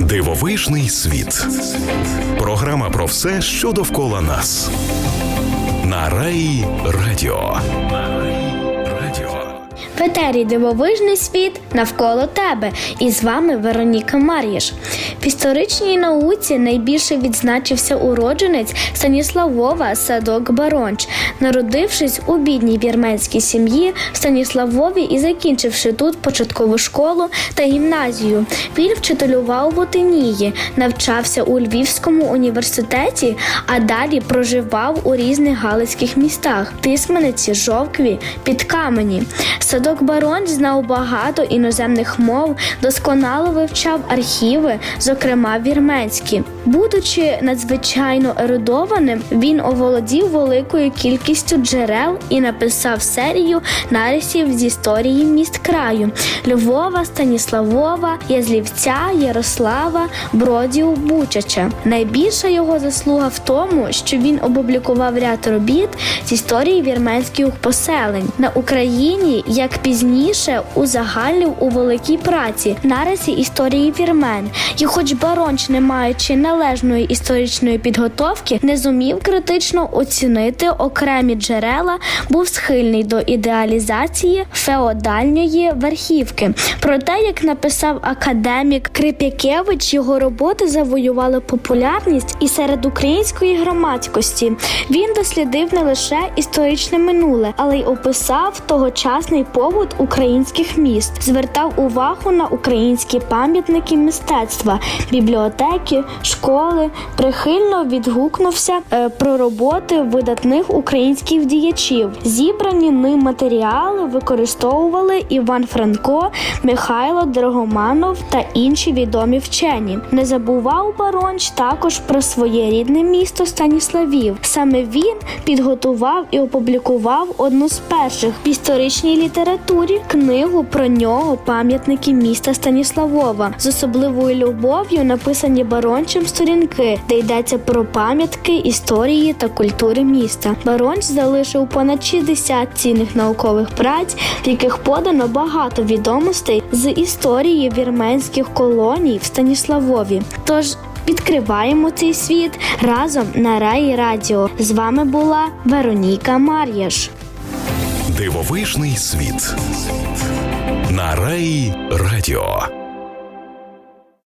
Дивовижний світ. Програма про все, що довкола нас. На Раї Радіо. В етері дивовижний світ навколо тебе. І з вами Вероніка Мар'єш. В історичній науці найбільше відзначився уродженець Станіславова Садок Баронч, народившись у бідній вірменській сім'ї в Станіславові і закінчивши тут початкову школу та гімназію. Він вчителював в Отинії, навчався у Львівському університеті, а далі проживав у різних галицьких містах Тисмениці, Жовкві, Підкамені. Садок Барон знав багато іноземних мов, досконало вивчав архіви, зокрема вірменські. Будучи надзвичайно ерудованим, він оволодів великою кількістю джерел і написав серію нарисів з історії міст краю Львова, Станіславова, Язлівця, Ярослава, Бродів, Бучача. Найбільша його заслуга в тому, що він опублікував ряд робіт з історії вірменських поселень на Україні, як пізніше узагальнив у великій праці нарисі історії вірмен. І, хоч Баронч, не маючи належної історичної підготовки, не зумів критично оцінити окремі джерела, був схильний до ідеалізації феодальної верхівки. Проте, як написав академік Крип'якевич, його роботи завоювали популярність і серед української громадськості. Він дослідив не лише історичне минуле, але й описав тогочасний побут українських міст, звертав увагу на українські пам'ятники мистецтва, бібліотеки, школи. Прихильно відгукнувся е, про роботи видатних українських діячів. Зібрані ним матеріали використовували Іван Франко, Михайло Драгоманов та інші відомі вчені. Не забував Баронч також про своє рідне місто Станіславів. Саме він підготував і опублікував одну з перших в історичній літературі книгу про нього пам'ятники міста Станіславова з особливою любов'ю написані Барончем сторінки, де йдеться про пам'ятки історії та культури міста. Баронч залишив понад 60 цінних наукових праць, в яких подано багато відомостей з історії вірменських колоній в Станіславові. Тож відкриваємо цей світ разом на Раї Радіо. З вами була Вероніка Мар'єш. Дивовижний світ. На Раї Радіо.